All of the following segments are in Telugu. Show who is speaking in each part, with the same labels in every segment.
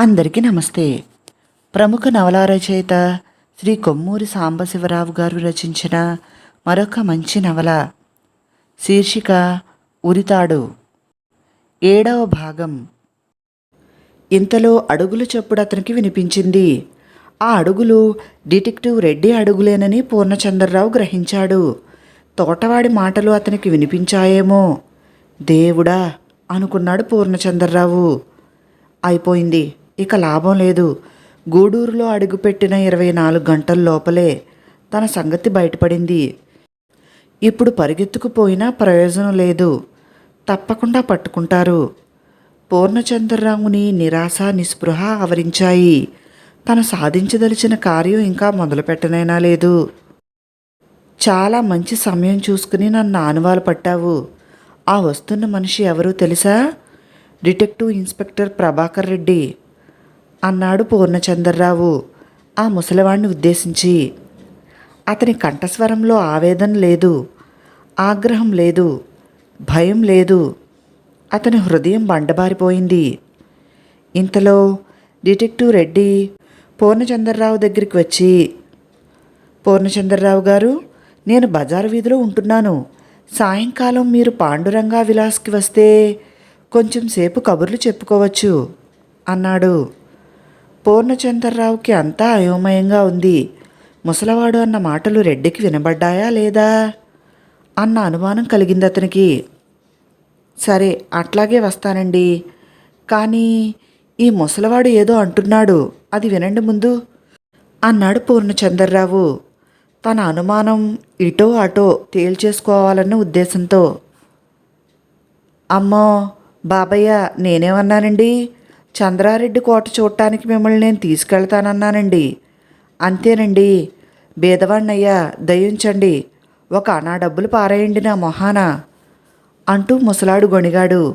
Speaker 1: అందరికీ నమస్తే. ప్రముఖ నవలా రచయిత శ్రీ కొమ్మూరి సాంబశివరావు గారు రచించిన మరొక మంచి నవల శీర్షిక ఉరితాడు. ఏడవ భాగం. ఇంతలో అడుగులు చప్పుడు అతనికి వినిపించింది. ఆ అడుగులు డిటెక్టివ్ రెడ్డి అడుగులేనని పూర్ణచంద్రరావు గ్రహించాడు. తోటవాడి మాటలు అతనికి వినిపించాయేమో. దేవుడా అనుకున్నాడు పూర్ణచంద్రరావు. అయిపోయింది. ఇక లాభం లేదు. గూడూరులో అడుగుపెట్టిన ఇరవై నాలుగు గంటల లోపలే తన సంగతి బయటపడింది. ఇప్పుడు పరిగెత్తుకుపోయినా ప్రయోజనం లేదు. తప్పకుండా పట్టుకుంటారు. పూర్ణచంద్రరాముని నిరాశ నిస్పృహ ఆవరించాయి. తను సాధించదలిచిన కార్యం ఇంకా మొదలుపెట్టనైనా లేదు. చాలా మంచి సమయం చూసుకుని నన్ను ఆనువాలు పట్టావు. ఆ వస్తున్న మనిషి ఎవరూ తెలుసా? Detective inspector Prabhakar Reddy. అన్నాడు పూర్ణచంద్రరావు. ఆ ముసలివాణ్ణి ఉద్దేశించి అతని కంఠస్వరంలో ఆవేదన లేదు ఆగ్రహం లేదు భయం లేదు. అతని హృదయం బండబారిపోయింది. ఇంతలో డిటెక్టివ్ రెడ్డి పూర్ణచంద్రరావు దగ్గరికి వచ్చి పూర్ణచంద్రరావు గారు నేను బజారు వీధిలో ఉంటున్నాను. సాయంకాలం మీరు పాండురంగా విలాస్కి వస్తే కొంచెం సేపు కబుర్లు చెప్పుకోవచ్చు అన్నాడు. పూర్ణచంద్రరావుకి అంతా అయోమయంగా ఉంది. ముసలవాడు అన్న మాటలు రెడ్డికి వినబడ్డాయా లేదా? అన్న అనుమానం కలిగింది అతనికి. సరే అట్లాగే వస్తానండి. కానీ ఈ ముసలవాడు ఏదో అంటున్నాడు. అది వినండి ముందు. అన్నాడు పూర్ణచంద్రరావు. తన అనుమానం ఇటో అటో తేల్చేసుకోవాలన్న ఉద్దేశంతో. అమ్మో బాబయ్య నేనేమన్నానండి? చంద్రారెడ్డి కోట చూడటానికి మిమ్మల్ని నేను తీసుకెళ్తానన్నానండి. అంతేనండి. బీదవాణ్ణయ్యా దయించండి. ఒక అనా డబ్బులు పారేయండి నా మొహాన అంటూ ముసలాడు గొణిగాడు.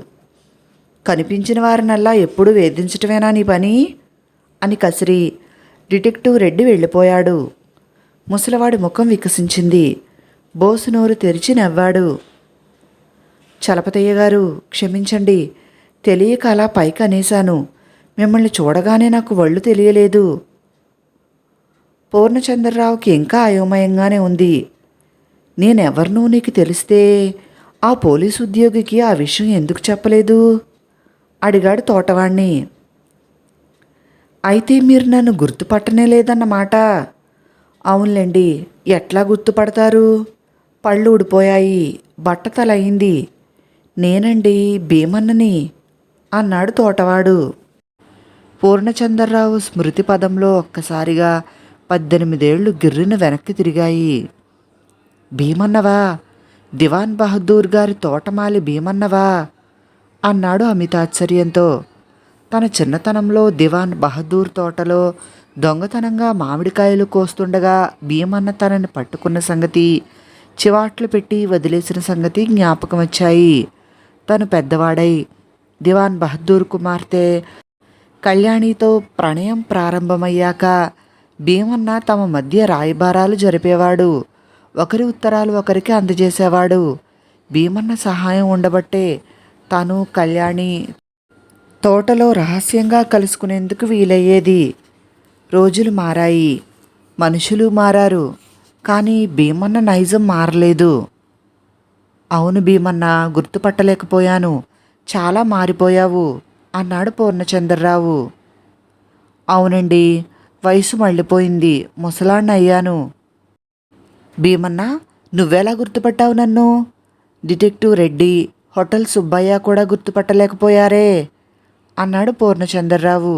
Speaker 1: కనిపించిన వారినల్లా ఎప్పుడు వేధించటమేనా నీ పని? అని కసిరి డిటెక్టివ్ రెడ్డి వెళ్ళిపోయాడు. ముసలివాడి ముఖం వికసించింది. బోసు నోరు తెరిచి నవ్వాడు. చలపతయ్య గారు క్షమించండి. తెలియక అలా పైకి అనేశాను. మిమ్మల్ని చూడగానే నాకు వళ్ళు తెలియలేదు. పూర్ణచంద్రరావుకి ఇంకా అయోమయంగానే ఉంది. నేనెవరినూ నీకు తెలిస్తే ఆ పోలీసు ఉద్యోగికి ఆ విషయం ఎందుకు చెప్పలేదు? అడిగాడు తోటవాణ్ణి. అయితే మీరు నన్ను గుర్తుపట్టనే లేదన్నమాట. అవునులేండి ఎట్లా గుర్తుపడతారు? పళ్ళు ఊడిపోయాయి బట్ట తలయింది నేనండి భీమన్నని అన్నాడు తోటవాడు. పూర్ణచంద్రరావు స్మృతి పదంలో ఒక్కసారిగా పద్దెనిమిదేళ్ళు గిర్రిన వెనక్కి తిరిగాయి. భీమన్నవా దివాన్ బహదూర్ గారి తోటమాలి భీమన్నవా అన్నాడు అమితాశ్చర్యంతో తన చిన్నతనంలో దివాన్ బహదూర్ తోటలో దొంగతనంగా మామిడికాయలు కోస్తుండగా భీమన్న తనని పట్టుకున్న సంగతి చివాట్లు పెట్టి వదిలేసిన సంగతి జ్ఞాపకం వచ్చాయి తను పెద్దవాడై దివాన్ బహదూర్ కుమార్తె కళ్యాణితో ప్రణయం ప్రారంభమయ్యాక భీమన్న తమ మధ్య రాయబారాలు జరిపేవాడు. ఒకరి ఉత్తరాలు ఒకరికి అందజేసేవాడు. భీమన్న సహాయం ఉండబట్టే తను కళ్యాణి తోటలో రహస్యంగా కలుసుకునేందుకు వీలయ్యేది. రోజులు మారాయి. మనుషులు మారారు. కానీ భీమన్న నైజం మారలేదు. అవును భీమన్న గుర్తుపట్టలేకపోయాను. చాలా మారిపోయావు. అన్నాడు పూర్ణచంద్రరావు. అవునండి వయసు మళ్ళీపోయింది ముసలాన్ని అయ్యాను భీమన్న నువ్వెలా గుర్తుపట్టావు నన్ను? డిటెక్టివ్ రెడ్డి హోటల్ సుబ్బయ్య కూడా గుర్తుపట్టలేకపోయారే అన్నాడు పూర్ణచంద్రరావు.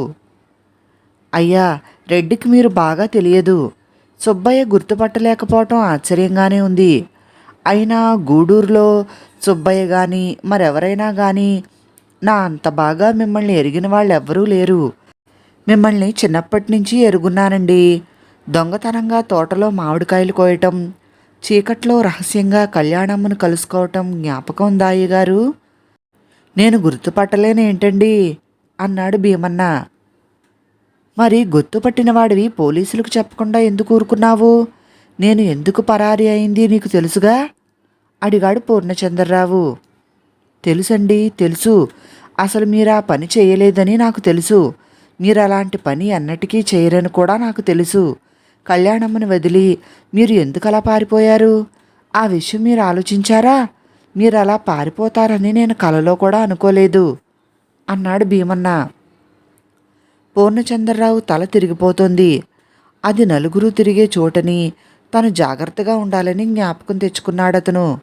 Speaker 1: అయ్యా రెడ్డికి మీరు బాగా తెలియదు. సుబ్బయ్య గుర్తుపట్టలేకపోవటం ఆశ్చర్యంగానే ఉంది. అయినా గూడూరులో సుబ్బయ్య కానీ మరెవరైనా కానీ నా అంత బాగా మిమ్మల్ని ఎరిగిన వాళ్ళెవ్వరూ లేరు. మిమ్మల్ని చిన్నప్పటి నుంచి ఎరుగున్నానండి. దొంగతనంగా తోటలో మామిడికాయలు కోయటం చీకట్లో రహస్యంగా కళ్యాణమ్మను కలుసుకోవటం జ్ఞాపకం దాయి గారు నేను గుర్తుపట్టలేనేంటండి అన్నాడు భీమన్న. మరి గుర్తుపట్టిన వాడివి పోలీసులకు చెప్పకుండా ఎందుకు ఊరుకున్నావు? నేను ఎందుకు పరారి అయింది నీకు తెలుసుగా? అడిగాడు పూర్ణచంద్రరావు. తెలుసండి తెలుసు. అసలు మీరు ఆ పని చేయలేదని నాకు తెలుసు. మీరు అలాంటి పని అన్నటికీ చేయరని కూడా నాకు తెలుసు. కళ్యాణమ్మని వదిలి మీరు ఎందుకు అలా పారిపోయారు? ఆ విషయం మీరు ఆలోచించారా? మీరు అలా పారిపోతారని నేను కలలో కూడా అనుకోలేదు అన్నాడు భీమన్న. పూర్ణచంద్రరావు తల తిరిగిపోతుంది. అది నలుగురు తిరిగే చోటని తను జాగ్రత్తగా ఉండాలని జ్ఞాపకం తెచ్చుకున్నాడతను.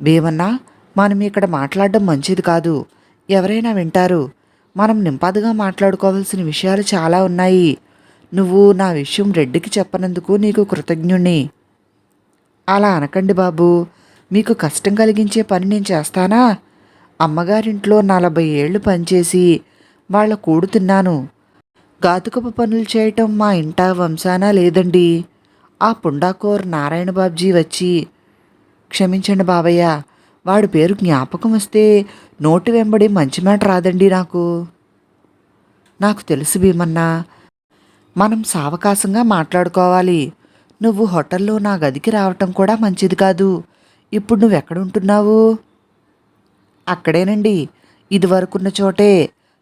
Speaker 1: భీమన్న మనం ఇక్కడ మాట్లాడడం మంచిది కాదు. ఎవరైనా వింటారు మనం నింపాదుగా మాట్లాడుకోవాల్సిన విషయాలు చాలా ఉన్నాయి. నువ్వు నా విషయం రెడ్డికి చెప్పనందుకు నీకు కృతజ్ఞుణ్ణి. అలా అనకండి బాబు మీకు కష్టం కలిగించే పని నేను చేస్తానా? అమ్మగారింట్లో నలభై ఏళ్ళు పనిచేసి వాళ్ళ కూడు తిన్నాను. గాతుకపు పనులు చేయటం మా ఇంట వంశానా లేదండి. ఆ పుండాకోర్ నారాయణ బాబ్జీ వచ్చి క్షమించండి బాబయ్య వాడి పేరు జ్ఞాపకం వస్తే నోటి వెంబడి మంచి మాట రాదండి నాకు. నాకు తెలుసు భీమన్నా మనం సావకాశంగా మాట్లాడుకోవాలి. నువ్వు హోటల్లో నా గదికి రావటం కూడా మంచిది కాదు. ఇప్పుడు నువ్వు ఎక్కడుంటున్నావు అక్కడేనండి. ఇదివరకున్న చోటే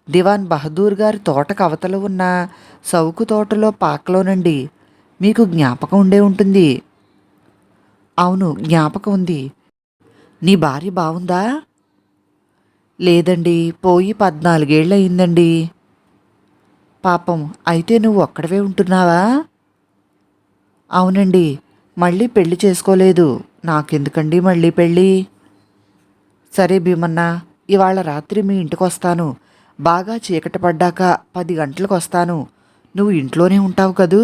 Speaker 1: దివాన్ బహదూర్ గారి తోటకు అవతల ఉన్న సౌకు తోటలో పాకలోనండి మీకు జ్ఞాపకం ఉండే ఉంటుంది. అవును జ్ఞాపకం ఉంది. నీ భార్య బాగుందా లేదండి పోయి పద్నాలుగేళ్ళు అయిందండి పాపం అయితే నువ్వు ఒక్కడవే ఉంటున్నావా? అవునండి మళ్ళీ పెళ్ళి చేసుకోలేదు. నాకెందుకండి మళ్ళీ పెళ్ళి? సరే భీమన్నా ఇవాళ రాత్రి మీ ఇంటికి వస్తాను బాగా చీకట పడ్డాక పది గంటలకు వస్తాను నువ్వు ఇంట్లోనే ఉంటావు కదూ?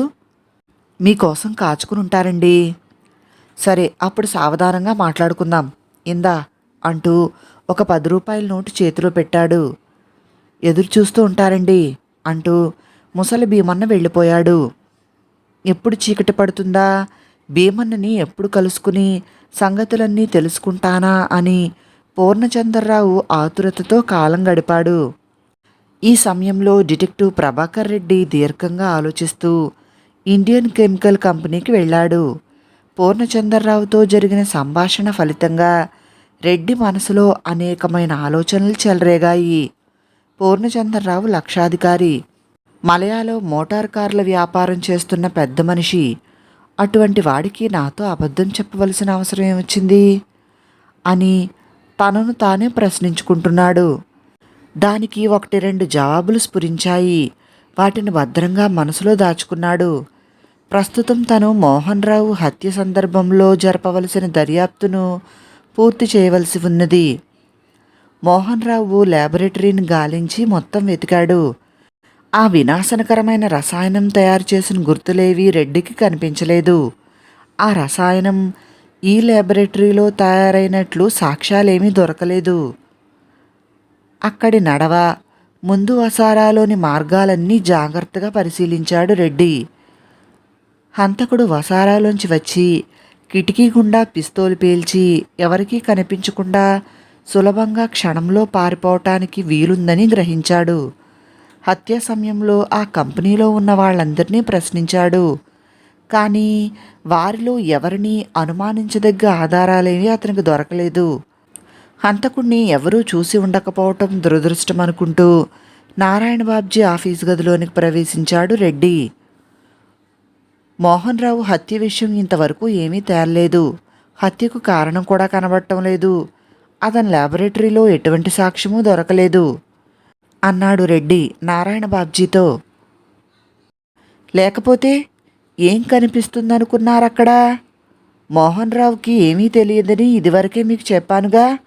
Speaker 1: మీకోసం కాచుకుని ఉంటారండి సరే అప్పుడు సావధానంగా మాట్లాడుకుందాం. ఇందా అంటూ ఒక పది రూపాయల నోటు చేతిలో పెట్టాడు. ఎదురు చూస్తూ ఉంటారండి అంటూ ముసలి భీమన్న వెళ్ళిపోయాడు. ఎప్పుడు చీకటి పడుతుందా? భీమన్నని ఎప్పుడు కలుసుకుని సంగతులన్నీ తెలుసుకుంటానా అని పూర్ణచంద్రరావు ఆతురతతో కాలం గడిపాడు. ఈ సమయంలో డిటెక్టివ్ ప్రభాకర్ రెడ్డి దీర్ఘంగా ఆలోచిస్తూ ఇండియన్ కెమికల్ కంపెనీకి వెళ్ళాడు. పూర్ణచంద్రరావుతో జరిగిన సంభాషణ ఫలితంగా రెడ్డి మనసులో అనేకమైన ఆలోచనలు చెలరేగాయి. పూర్ణచంద్రరావు లక్షాధికారి. మలయాలో మోటార్ కార్ల వ్యాపారం చేస్తున్న పెద్ద మనిషి. అటువంటి వాడికి నాతో అబద్ధం చెప్పవలసిన అవసరం ఏమొచ్చింది? అని తనను తానే ప్రశ్నించుకుంటున్నాడు. దానికి ఒకటి రెండు జవాబులు స్ఫురించాయి. వాటిని భద్రంగా మనసులో దాచుకున్నాడు. ప్రస్తుతం తను మోహన్ రావు హత్య సందర్భంలో జరపవలసిన దర్యాప్తును పూర్తి చేయవలసి ఉన్నది. మోహన్ రావు ల్యాబొరేటరీని గాలించి మొత్తం వెతికాడు. ఆ వినాశనకరమైన రసాయనం తయారు చేసిన గుర్తులేవి రెడ్డికి కనిపించలేదు. ఆ రసాయనం ఈ ల్యాబొరేటరీలో తయారైనట్లు సాక్ష్యాలేమీ దొరకలేదు. అక్కడి నడవ ముందు వసారాలోని మార్గాలన్నీ జాగ్రత్తగా పరిశీలించాడు రెడ్డి. హంతకుడు వసారాలోంచి వచ్చి కిటికీ గుండా పిస్తోలు పేల్చి ఎవరికీ కనిపించకుండా సులభంగా క్షణంలో పారిపోవటానికి వీలుందని గ్రహించాడు. హత్య సమయంలో ఆ కంపెనీలో ఉన్న వాళ్ళందరినీ ప్రశ్నించాడు. కానీ వారిలో ఎవరిని అనుమానించదగ్గ ఆధారాలేవి అతనికి దొరకలేదు. హంతకుణ్ణి ఎవరూ చూసి ఉండకపోవటం దురదృష్టం అనుకుంటూ నారాయణ బాబ్జీ ఆఫీస్ గదిలోనికి ప్రవేశించాడు రెడ్డి. మోహన్ రావు హత్య విషయం ఇంతవరకు ఏమీ తేలలేదు. హత్యకు కారణం కూడా కనబడటం లేదు. అతని ల్యాబొరేటరీలో ఎటువంటి సాక్ష్యమూ దొరకలేదు. అన్నాడు రెడ్డి నారాయణ బాబ్జీతో. లేకపోతే ఏం కనిపిస్తుందనుకున్నారక్కడ? మోహన్ రావుకి ఏమీ తెలియదని ఇదివరకే మీకు చెప్పానుగా?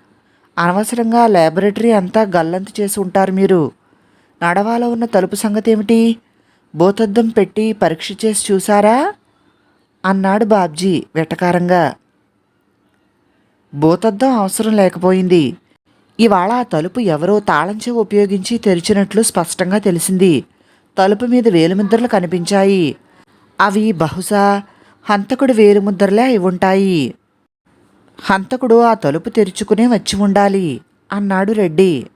Speaker 1: అనవసరంగా ల్యాబొరేటరీ అంతా గల్లంతు చేసి ఉంటారు మీరు. నడవాలో ఉన్న తలుపు సంగతి ఏమిటి భూతద్దం పెట్టి పరీక్ష చేసి చూసారా అన్నాడు బాబ్జీ వెటకారంగా. భూతద్దం అవసరం లేకపోయింది. ఇవాళ ఆ తలుపు ఎవరో తాళంచె ఉపయోగించి తెరిచినట్లు స్పష్టంగా తెలిసింది. తలుపు మీద వేలుముద్రలు కనిపించాయి. అవి బహుశా హంతకుడు వేలుముద్రలే అయి ఉంటాయి. హంతకుడు ఆ తలుపు తెరుచుకునే వచ్చి ఉండాలి అన్నాడు రెడ్డి.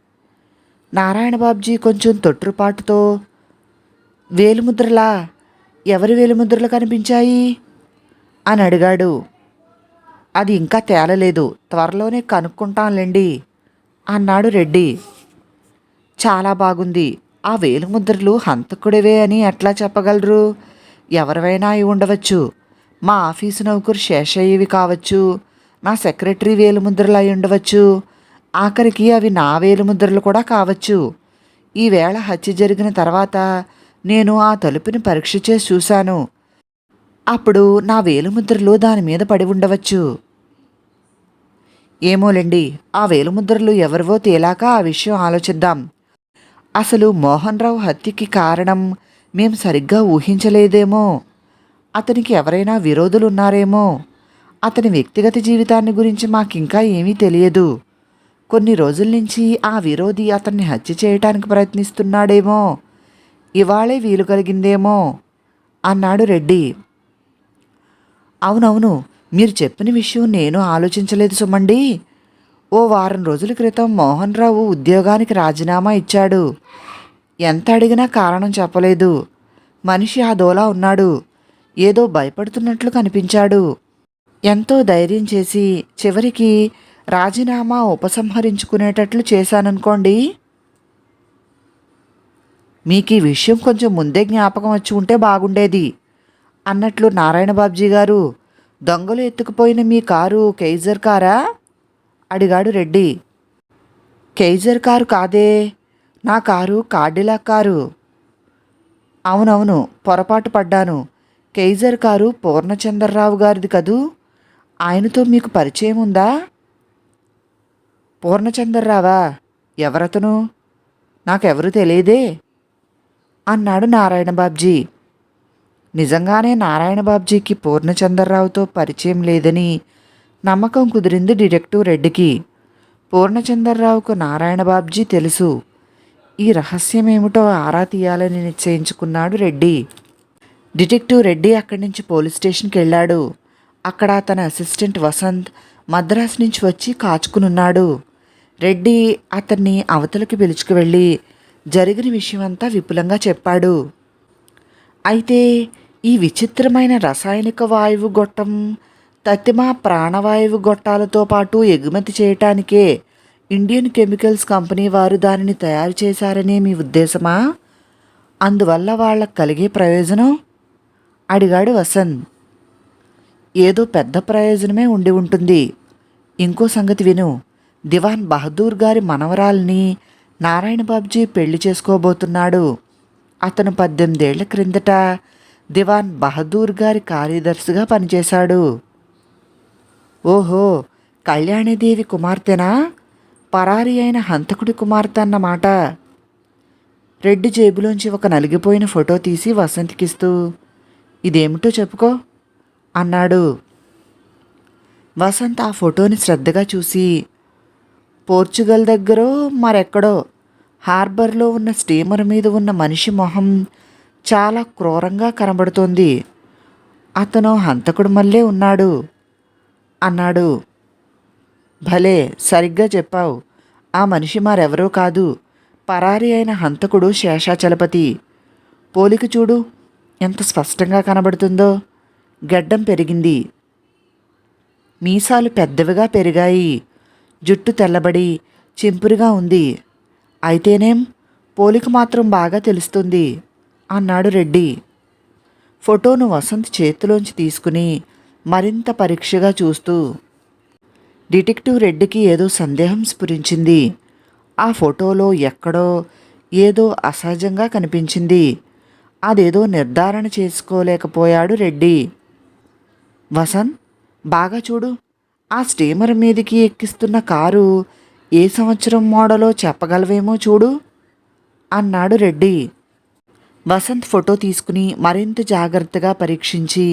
Speaker 1: నారాయణ బాబ్జీ కొంచెం తొట్టుపాటుతో వేలుముద్రలా ఎవరి వేలుముద్రలు కనిపించాయి? అని అడిగాడు. అది ఇంకా తేలలేదు. త్వరలోనే కనుక్కుంటాంలేండి అన్నాడు రెడ్డి. చాలా బాగుంది. ఆ వేలుముద్రలు హంతకుడివే అని ఎట్లా చెప్పగలరు? ఎవరివైనా అయి ఉండవచ్చు. మా ఆఫీసు నౌకరు శేషయ్యవి కావచ్చు. నా సెక్రటరీ వేలుముద్రలు అయి ఉండవచ్చు. ఆఖరికి అవి నా వేలుముద్రలు కూడా కావచ్చు. ఈవేళ హత్య జరిగిన తర్వాత నేను ఆ తలుపుని పరీక్ష చేసి చూశాను. అప్పుడు నా వేలుముద్రలు దాని మీద పడి ఉండవచ్చు. ఏమోలేండి ఆ వేలుముద్రలు ఎవరివో తేలాక ఆ విషయం ఆలోచిద్దాం. అసలు మోహన్ రావు హత్యకి కారణం మేం సరిగ్గా ఊహించలేదేమో. అతనికి ఎవరైనా విరోధులు ఉన్నారేమో అతని వ్యక్తిగత జీవితాన్ని గురించి మాకింకా ఏమీ తెలియదు. కొన్ని రోజుల నుంచి ఆ విరోధి అతన్ని హత్య చేయటానికి ప్రయత్నిస్తున్నాడేమో. ఇవాళే వీలు కలిగిందేమో అన్నాడు రెడ్డి. అవునవును మీరు చెప్పిన విషయం నేను ఆలోచించలేదు సుమండి. ఓ వారం రోజుల క్రితం మోహన్ రావు ఉద్యోగానికి రాజీనామా ఇచ్చాడు. ఎంత అడిగినా కారణం చెప్పలేదు. మనిషి ఆ దోలా ఉన్నాడు. ఏదో భయపడుతున్నట్లు కనిపించాడు. ఎంతో ధైర్యం చేసి చివరికి రాజీనామా ఉపసంహరించుకునేటట్లు చేశాననుకోండి. మీకు ఈ విషయం కొంచెం ముందే జ్ఞాపకం వచ్చి ఉంటే బాగుండేది. అన్నట్లు నారాయణ బాబ్జీ గారు దొంగలు ఎత్తుకుపోయిన మీ కారు కైజర్ కారా? అడిగాడు రెడ్డి. కైజర్ కారు కాదే నా కారు కార్డిలా కారు. అవునవును పొరపాటు పడ్డాను. కైజర్ కారు పూర్ణచంద్రరావు గారిది కదూ? ఆయనతో మీకు పరిచయం ఉందా? పూర్ణచంద్రరావా? ఎవరతను? నాకెవరు తెలియదే. అన్నాడు నారాయణ బాబ్జీ. నిజంగానే నారాయణ బాబ్జీకి పూర్ణచంద్రరావుతో పరిచయం లేదని నమ్మకం కుదిరింది డిటెక్టివ్ రెడ్డికి. పూర్ణచంద్రరావుకు నారాయణ బాబ్జీ తెలుసు. ఈ రహస్యమేమిటో ఆరా తీయాలని నిశ్చయించుకున్నాడు రెడ్డి. డిటెక్టివ్ రెడ్డి అక్కడి నుంచి పోలీస్ స్టేషన్కి వెళ్ళాడు. అక్కడ తన అసిస్టెంట్ వసంత్ మద్రాసు నుంచి వచ్చి కాచుకునున్నాడు. రెడ్డి అతన్ని అవతలకి పిలుచుకు వెళ్ళి జరిగిన విషయమంతా విపులంగా చెప్పాడు. అయితే ఈ విచిత్రమైన రసాయనిక వాయువు గొట్టం తత్తిమ ప్రాణవాయువు గొట్టాలతో పాటు ఎగుమతి చేయటానికే ఇండియన్ కెమికల్స్ కంపెనీ వారు దానిని తయారు చేశారనే మీ ఉద్దేశమా? అందువల్ల వాళ్ళకు కలిగే ప్రయోజనం? అడిగాడు వసంత్ ఏదో పెద్ద ప్రయోజనమే ఉండి ఉంటుంది. ఇంకో సంగతి విను. దివాన్ బహదూర్ గారి మనవరాల్ని నారాయణ బాబ్జీ పెళ్ళి చేసుకోబోతున్నాడు. అతను పద్దెనిమిదేళ్ళ క్రిందట దివాన్ బహదూర్ గారి కార్యదర్శిగా పనిచేశాడు. ఓహో కళ్యాణీదేవి కుమార్తెనా? పరారి అయిన హంతకుడి కుమార్తె అన్నమాట. రెడ్డి జేబులోంచి ఒక నలిగిపోయిన ఫోటో తీసి వసంత్కిస్తూ ఇదేమిటో చెప్పుకో అన్నాడు. వసంత్ ఆ ఫోటోని శ్రద్ధగా చూసి పోర్చుగల్ దగ్గరో మరెక్కడో హార్బర్లో ఉన్న స్టీమర్ మీద ఉన్న మనిషి మొహం చాలా క్రూరంగా కనబడుతోంది. అతను హంతకుడు మళ్ళీ ఉన్నాడు. అన్నాడు. భలే సరిగ్గా చెప్పావు. ఆ మనిషి మరెవరో కాదు. పరారి అయిన హంతకుడు శేషాచలపతి. పోలిక చూడు ఎంత స్పష్టంగా కనబడుతుందో. గడ్డం పెరిగింది. మీసాలు పెద్దవిగా పెరిగాయి. జుట్టు తెల్లబడి చింపురుగా ఉంది. అయితేనేం? పోలిక మాత్రం బాగా తెలుస్తుంది అన్నాడు రెడ్డి. ఫోటోను వసంత్ చేతిలోంచి తీసుకుని మరింత పరీక్షగా చూస్తూ డిటెక్టివ్ రెడ్డికి ఏదో సందేహం స్ఫురించింది. ఆ ఫోటోలో ఎక్కడో ఏదో అసహజంగా కనిపించింది. అదేదో నిర్ధారణ చేసుకోలేకపోయాడు రెడ్డి. వసంత్ బాగా చూడు ఆ స్టీమర్ మీదికి ఎక్కిస్తున్న కారు ఏ సంవత్సరం మోడలో చెప్పగలవేమో చూడు అన్నాడు రెడ్డి. వసంత్ ఫోటో తీసుకుని మరింత జాగ్రత్తగా పరీక్షించి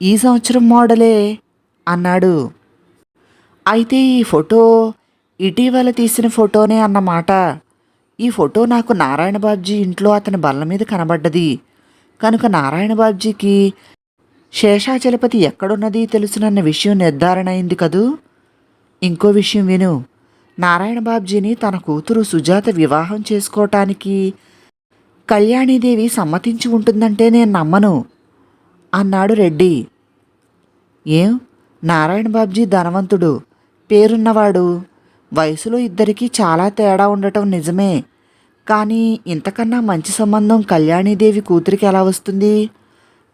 Speaker 1: ఈ సంవత్సరం మోడలే అన్నాడు. అయితే ఈ ఫోటో ఇటీవల తీసిన ఫోటోనే అన్నమాట. ఈ ఫోటో నాకు నారాయణ బాబ్జీ ఇంట్లో అతని బల్ల మీద కనబడ్డది. కనుక నారాయణ బాబ్జీకి శేషాచలపతి ఎక్కడున్నది తెలుసునన్న విషయం నిర్ధారణ అయింది కదూ? ఇంకో విషయం విను. నారాయణ బాబ్జీని తన కూతురు సుజాత వివాహం చేసుకోవటానికి కళ్యాణీదేవి సమ్మతించి ఉంటుందంటే నేను నమ్మను అన్నాడు రెడ్డి. ఏం? నారాయణ బాబ్జీ ధనవంతుడు పేరున్నవాడు. వయసులో ఇద్దరికీ చాలా తేడా ఉండటం నిజమే. కానీ ఇంతకన్నా మంచి సంబంధం కళ్యాణీదేవి కూతురికి ఎలా వస్తుంది?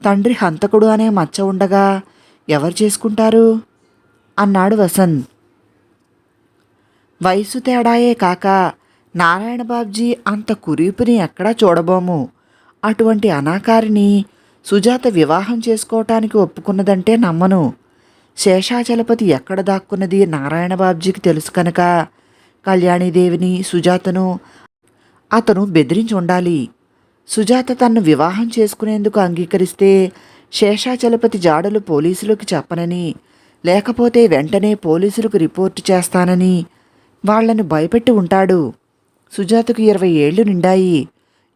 Speaker 1: తండ్రి హంతకుడు అనే మచ్చ ఉండగా ఎవరు చేసుకుంటారు? అన్నాడు వసంత్. వయసు తేడాయే కాక నారాయణ బాబ్జీ అంత కురీపుని ఎక్కడా చూడబోము. అటువంటి అనాకారిని సుజాత వివాహం చేసుకోవటానికి ఒప్పుకున్నదంటే నమ్మను. శేషాచలపతి ఎక్కడ దాక్కున్నది నారాయణ బాబ్జీకి తెలుసు కనుక కళ్యాణీదేవిని సుజాతను అతను బెదిరించి ఉండాలి. సుజాత తన్ను వివాహం చేసుకునేందుకు అంగీకరిస్తే శేషాచలపతి జాడలు పోలీసులకు చెప్పనని లేకపోతే వెంటనే పోలీసులకు రిపోర్టు చేస్తానని వాళ్ళని భయపెట్టి ఉంటాడు. సుజాతకు ఇరవై ఏళ్ళు నిండాయి.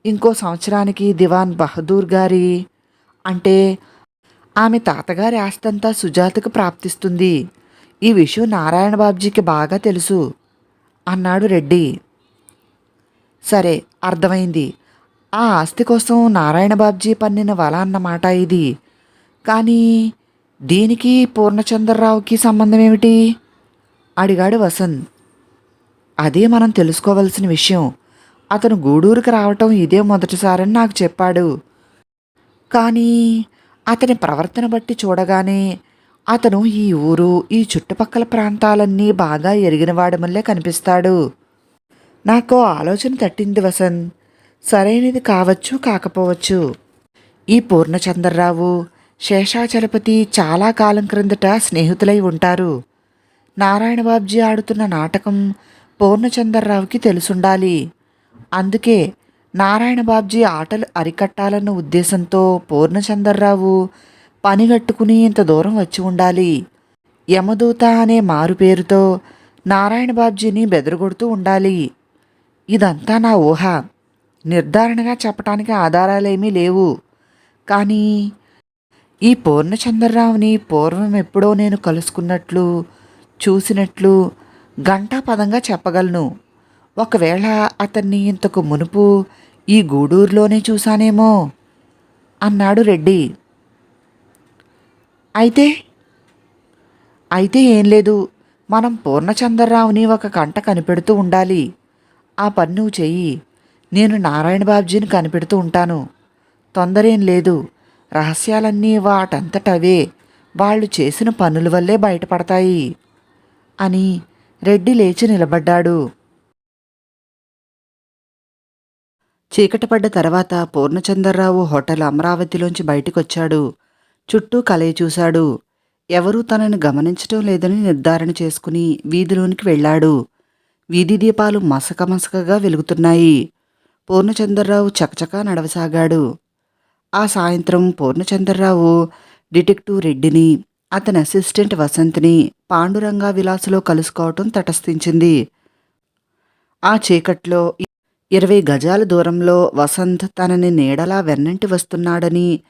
Speaker 1: ఇంకో సంవత్సరానికి దివాన్ బహదూర్ గారి అంటే ఆమె తాతగారి ఆస్తంతా సుజాతకు ప్రాప్తిస్తుంది. ఈ విషయం నారాయణ బాబ్జీకి బాగా తెలుసు అన్నాడు రెడ్డి. సరే అర్థమైంది. ఆ ఆస్తి కోసం నారాయణ బాబ్జీ పన్నిన వల అన్నమాట ఇది. కానీ దీనికి పూర్ణచంద్రరావుకి సంబంధం ఏమిటి? అడిగాడు వసంత్. అదే మనం తెలుసుకోవలసిన విషయం. అతను గూడూరుకి రావటం ఇదే మొదటిసారని నాకు చెప్పాడు. కానీ అతని ప్రవర్తన బట్టి చూడగానే అతను ఈ ఊరు ఈ చుట్టుపక్కల ప్రాంతాలన్నీ బాగా ఎరిగినవాడి వల్లే కనిపిస్తాడు. నాకు ఆలోచన తట్టింది వసంత్. సరైనది కావచ్చు కాకపోవచ్చు. ఈ పూర్ణచంద్రరావు శేషాచలపతి చాలా కాలం క్రిందట స్నేహితులై ఉంటారు. నారాయణబాబ్జీ ఆడుతున్న నాటకం పూర్ణచంద్రరావుకి తెలుసుండాలి. అందుకే నారాయణబాబ్జీ ఆటలు అరికట్టాలన్న ఉద్దేశంతో పూర్ణచంద్రరావు పనిగట్టుకుని ఇంత దూరం వచ్చి ఉండాలి. యమదూత అనే మారు పేరుతో నారాయణ బాబ్జీని బెదరగొడుతూ ఉండాలి. ఇదంతా నా ఊహ. నిర్ధారణగా చెప్పటానికి ఆధారాలేమీ లేవు. కానీ ఈ పూర్ణచంద్రరావుని పూర్వం ఎప్పుడో నేను కలుసుకున్నట్లు చూసినట్లు గంటాపదంగా చెప్పగలను. ఒకవేళ అతన్ని ఇంతకు మునుపు ఈ గూడూరులోనే చూశానేమో అన్నాడు రెడ్డి. అయితే అయితే ఏం లేదు. మనం పూర్ణచంద్రరావుని ఒక కంట కనిపెడుతూ ఉండాలి. ఆ పని నువ్వు చెయ్యి. నేను నారాయణ బాబ్జీని కనిపెడుతూ ఉంటాను. తొందరేం లేదు. రహస్యాలన్నీ వాటంతటవే. వాళ్ళు చేసిన పనుల వల్లే బయటపడతాయి అని రెడ్డి లేచి నిలబడ్డాడు. చీకటిపడ్డ తర్వాత పూర్ణచంద్రరావు హోటల్ అమరావతిలోంచి బయటికొచ్చాడు. చుట్టూ కలయి చూశాడు. ఎవరూ తనని గమనించటం లేదని నిర్ధారణ చేసుకుని వీధిలోనికి వెళ్ళాడు. వీధి దీపాలు మసక మసకగా వెలుగుతున్నాయి. పూర్ణచంద్రరావు చకచకా నడవసాగాడు. ఆ సాయంత్రం పూర్ణచంద్రరావు డిటెక్టివ్ రెడ్డిని అతని అసిస్టెంట్ వసంత్ని పాండురంగా విలాసులో కలుసుకోవటం తటస్థించింది. ఆ చీకట్లో ఇరవై గజాల దూరంలో వసంత్ తనని నీడలా వెన్నంటి వస్తున్నాడని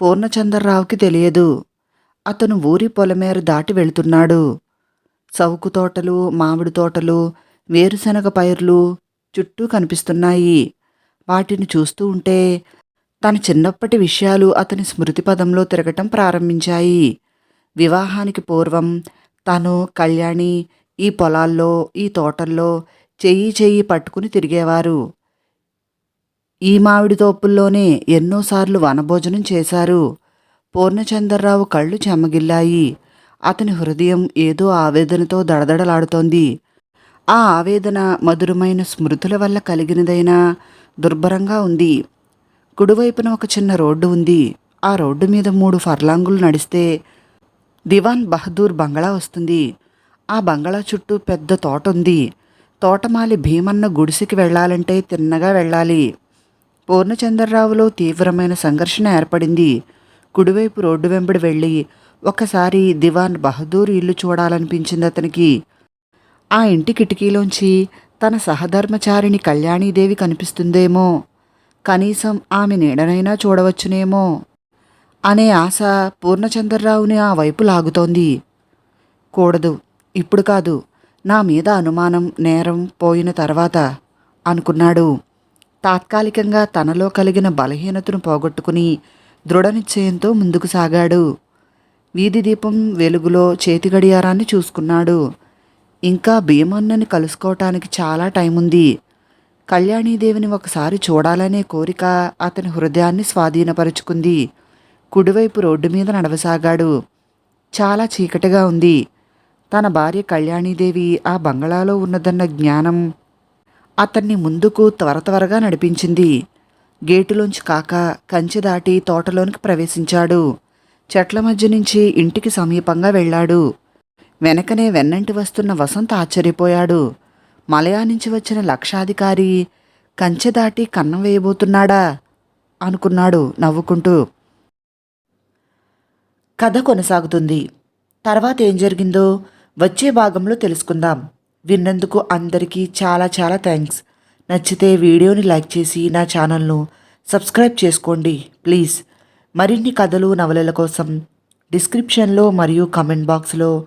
Speaker 1: పూర్ణచంద్రరావుకి తెలియదు. అతను ఊరి పొలమేర దాటి వెళుతున్నాడు. సౌకు తోటలు మామిడి తోటలు వేరుశనగ పైర్లు చుట్టూ కనిపిస్తున్నాయి. వాటిని చూస్తూ ఉంటే తన చిన్నప్పటి విషయాలు అతని స్మృతిపదంలో తిరగటం ప్రారంభించాయి. వివాహానికి పూర్వం తను కళ్యాణి ఈ పొలాల్లో ఈ తోటల్లో చెయ్యి చెయ్యి పట్టుకుని తిరిగేవారు. ఈ మామిడి తోపుల్లోనే ఎన్నోసార్లు వనభోజనం చేశారు. పూర్ణచంద్రరావు కళ్ళు చెమ్మగిల్లాయి అతని హృదయం ఏదో ఆవేదనతో దడదడలాడుతోంది. ఆ ఆవేదన మధురమైన స్మృతుల వల్ల కలిగినదైనా దుర్భరంగా ఉంది. కుడివైపున ఒక చిన్న రోడ్డు ఉంది. ఆ రోడ్డు మీద మూడు ఫర్లాంగులు నడిస్తే దివాన్ బహదూర్ బంగళా వస్తుంది. ఆ బంగళా చుట్టూ పెద్ద తోట ఉంది. తోటమాలి భీమన్న గుడిసెకి వెళ్ళాలంటే తిన్నగా వెళ్ళాలి పూర్ణచంద్రరావులో తీవ్రమైన సంఘర్షణ ఏర్పడింది. కుడివైపు రోడ్డు వెంబడి వెళ్ళి ఒకసారి దివాన్ బహదూర్ ఇల్లు చూడాలనిపించింది అతనికి. ఆ ఇంటి కిటికీలోంచి తన సహధర్మచారిణి కళ్యాణీదేవి కనిపిస్తుందేమో. కనీసం ఆమె నీడనైనా చూడవచ్చునేమో. అనే ఆశ పూర్ణచంద్రరావుని ఆ వైపు లాగుతోంది. కూడదు ఇప్పుడు కాదు నా మీద అనుమానం నేరం పోయిన తర్వాత అనుకున్నాడు. తాత్కాలికంగా తనలో కలిగిన బలహీనతను పోగొట్టుకుని దృఢనిశ్చయంతో ముందుకు సాగాడు. వీధి దీపం వెలుగులో చేతి గడియారాన్ని చూసుకున్నాడు. ఇంకా భీమన్నని కలుసుకోవటానికి చాలా టైం ఉంది కళ్యాణీదేవిని ఒకసారి చూడాలనే కోరిక అతని హృదయాన్ని స్వాధీనపరుచుకుంది. కుడివైపు రోడ్డు మీద నడవసాగాడు. చాలా చీకటిగా ఉంది. తన భార్య కళ్యాణీదేవి ఆ బంగళాలో ఉన్నదన్న జ్ఞానం అతన్ని ముందుకు త్వర త్వరగా నడిపించింది. గేటులోంచి కాక కంచె దాటి తోటలోనికి ప్రవేశించాడు. చెట్ల మధ్య నుంచి ఇంటికి సమీపంగా వెళ్ళాడు. వెనకనే వెన్నంటి వస్తున్న వసంత ఆశ్చర్యపోయాడు. మలయా నుంచి వచ్చిన లక్షాధికారి కంచె దాటి కన్నం వేయబోతున్నాడా? అనుకున్నాడు నవ్వుకుంటూ. కథ కొనసాగుతుంది. తర్వాత ఏం జరిగిందో వచ్చే భాగంలో తెలుసుకుందాం. విన్నందుకు అందరికీ చాలా చాలా థ్యాంక్స్. నచ్చితే వీడియోని లైక్ చేసి నా ఛానల్ను సబ్స్క్రైబ్ చేసుకోండి ప్లీజ్. మరిన్ని కథలు నవలల కోసం డిస్క్రిప్షన్లో మరియు కమెంట్ బాక్స్లో